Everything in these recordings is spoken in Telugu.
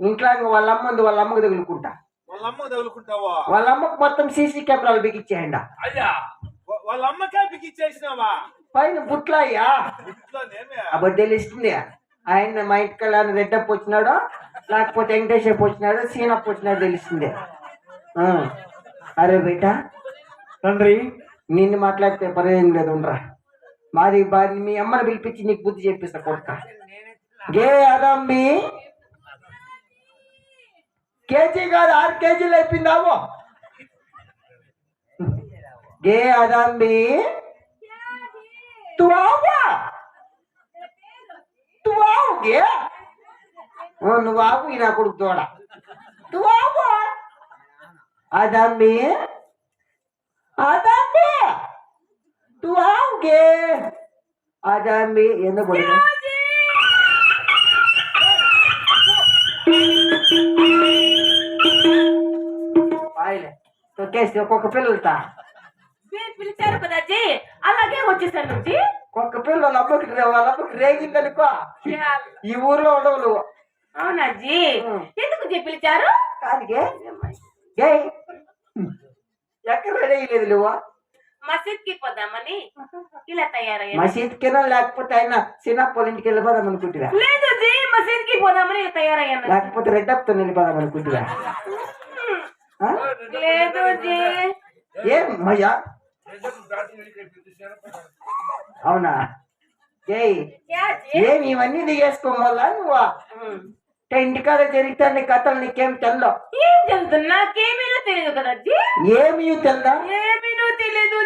ఇంట్లో ఇంక వాళ్ళ అమ్మ ఉంది వాళ్ళ అమ్మకు తగులుకుంటా. వాళ్ళ అమ్మకు తగులుకుంటావా? వాళ్ళ అమ్మకు మొత్తం సీసీ కెమెరాలు బిగించేయండి. అయ్యా వాళ్ళ అమ్మకే బిగిచ్చేసినావా పైన బుట్లా అయ్యా. అప్పుడు తెలుస్తుంది ఆయన మా ఇంటికి వెళ్ళాను రెడ్డప్ప వచ్చినాడు లేకపోతే వెంకటేశ్వరప్ప వచ్చినాడు సీనప్ప వచ్చినాడు తెలుస్తుంది. అరే బేట తండ్రి. నిన్ను మాట్లాడితే ప్రయోజనం లేదు ఉండరా? మాది మీ అమ్మని పిలిపించి నీకు బుద్ధి చెప్పిస్తా కొడుక. గే అదమ్మి? కేజీగారు ఆరు కేజీలు అయిపోయిందావో గే అదండి తువావా తువావు గే నువ్వు ఆవు ఈయన కొడుకు తోడ తువావా అదండి అదండి తువావు గే అదండి ఎందుకు Thank you. తొక్కేసి ఒక్కొక్క పిల్లలతో పిలిచారు కదా అజ్జి. అలాగే వచ్చేసాను అజ్జి. ఒక్క పిల్ల నమ్మకి నమ్మకి రేగిందనుకో. ఈ ఊర్లో ఉండవు అవునా అజ్జి? ఎందుకు పిలిచారు? కాదు ఎక్కడ రెడీ లేదు నువ్వు? మసీద్కి పోదామని ఇలా తయారయ్యా మసీద్కినా లేకపోతే ఆయన చిన్నప్పటి ఇంటికి వెళ్ళిపోదాం అనుకుంటుగా లేదు జీ మసీద్కి పోదామని ఇలా తయారయ్యాను. లేకపోతే రెడ్డప్తో వెళ్ళిపోదాం అనుకుంటుగా ఆ? లేదు జీ. ఏం మజా అవునా? ఏయ్ క్యా జీ. ఏం ఇవన్నీ దిగేసుకోమల్లా నువ్వు? ఇంటికాడ జరుగుతాన్ని కథలు నీకేం తెల్లో ఏం చదువుతున్నా నాకేమీనో తెలియదు కదా జీ. ఏమీ తెల్దా ఏమీనో తెలియదు.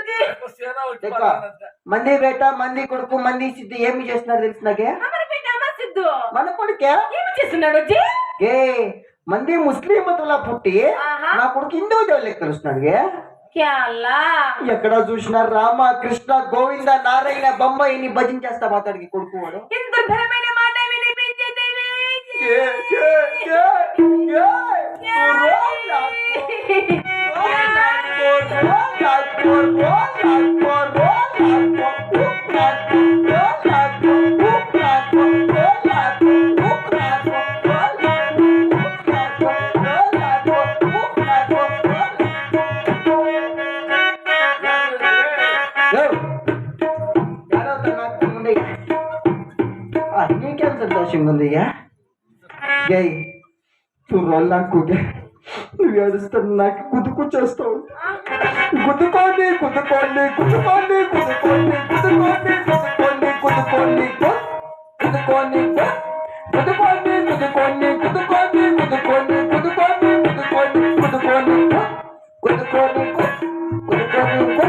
మంది బేట మంది కొడుకు మంది సిద్ధి ఏమి చేస్తున్నారు తెలుసు నాకే? సిద్ధు. మన కొడుకే? ఏమి చేస్తున్నాడు జీ? ఏ మంది ముస్లిం మతులా పుట్టి. నా కొడుకు హిందూ దేవుళ్ళకి తెలుస్తున్నాడు ఎక్కడ చూసినా రామ కృష్ణ గోవింద నారాయణ బొమ్మాయిని భజించేస్తా మాతాడికి కొడుకు వాడు. Ini kan yeah, yeah. Ya. గై చూడాలనుకోగే నువ్వు ఏడుస్తాను నాకు కుదుకు చేస్తావు కుదుకోండి కుదుకోండి కుదుకోండి కుదుకోండి కుదుకోండి కుదుకోండి కుదుకోండి కుదుకోండి కుదుకోండి కుదుకోండి కుదుకోండి కుదుకోండి కుదుకోండి కుదుకోండి కుదుకోండి కుదుకోండి కుదుకోండి నువ్వా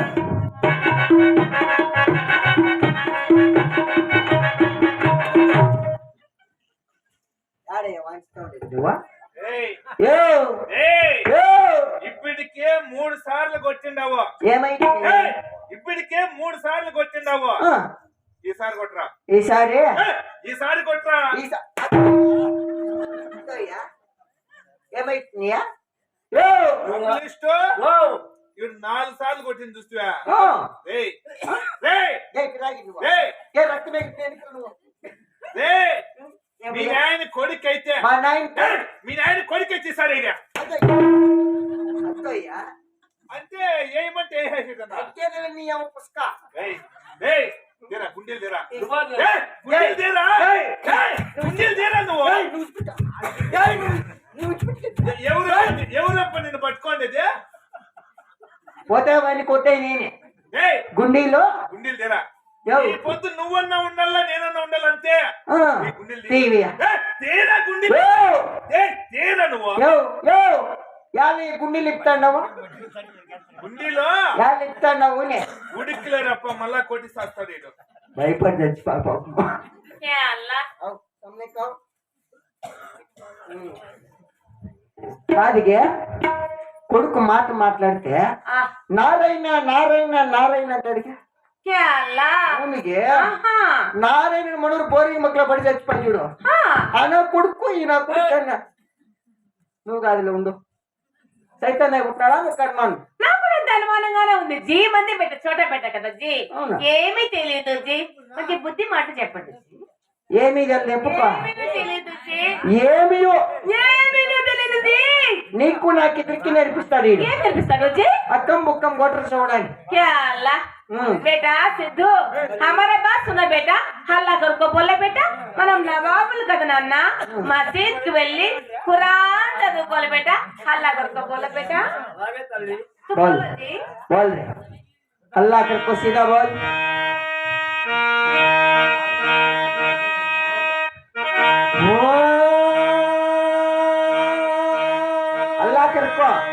మూడు సార్లు కొట్టిండవు. ఏమైంది? ఇప్పటికే మూడు సార్లు కొట్టిండవు. ఈసారి కొట్టరా ఈసారి ఈసారి కొట్టరా ఏమైతున్నాయా ఇప్పుడు నాలుగు సార్లు కొట్టింది చూస్తువా? మీ నాయన కొడుకు అయితే మీ నాయన కొడుకు అయితే సార్ ఇక అంటే ఏమంటే వేసేదన్నా నీ అమ్మ పుస్తక. ఏయ్ ఏయ్ తీరా గుండెలు తీరా ఏయ్, గుండెలు తీరా ఏయ్. ఏయ్, గుండెలు తీరా నువ్వు? ఎవరు ఎవరప్ప నిన్ను పట్టుకోండి పోతే వాడిని కొట్టే నేనే. ఏయ్ గుండీలో గుండెలు తీరా. ఈ పొద్దు నువ్వన్నా ఉండాలా నేనన్నా ఉండాలంతే? గుండెలు తీరా గుండెలు? తీరా నువ్వు? యాలి గుండీలు ఇప్పుతాండవు గుడ్డిలో గాలిస్తున్నావు ఉడికిలేరప్ప మళ్ళా కొట్టి చేస్తాడు ఇడు భయపడి తెచ్చి పాప కాదిగే కొడుకు మాట మాట్లాడితే నారాయణ నారాయణ నారాయణ అంటాడిగా ಅವನಿಗೆ ನಾರಾಯಣ ಮನೋರು ಬೋರಿ ಮಕ್ಕಳ ಬಡಿ ಚಚ್ಚಿ ಪಂಜಿಡು ಆನ ಕೊಡ್ಕು ಈನ ಕೊಡ್ತಾನ ನೂಗಾದಿಲ್ಲ ಉಂಡು ಸೈತಾನ ಹುಟ್ಟಾಳ ಕರ್ಮಾನು నువ్వు కాదులే ఉండు సైతాన్ ఉంటాడా నువ్వు కర్మాను నాకు కూడా అంత అనుమానంగానే ఉంది జీ మంది పెట్ట చోట పెట్ట కదా జీ అవునా? ఏమీ తెలియదు జీ నాకు బుద్ధి మాట చెప్పండి జీ. ఏమీ తెలియదు ఎప్పుకో ఏమీ తెలియదు జీ ఏమియో ఏ నీకు నాకు ఇద్దరికి నేర్పిస్తాడు వీడు ఏం నేర్పిస్తాడు జీ అక్కం బుక్కం గొట్ర చూడడానికి क्या अल्लाह हम्म। बेटा सिद्धू हमारा बात सुना बेटा హల్లా కొరకు పోలే బేటా మనం నవాబులు కదా నాన్న మసీద్ కి వెళ్ళి ఖురాన్ చదువుకోలే బేటా హల్లా కొరకు పోలే బేటా తు बोल। बोल। अल्लाह कर को सीधा बोल। अल्लाह कर को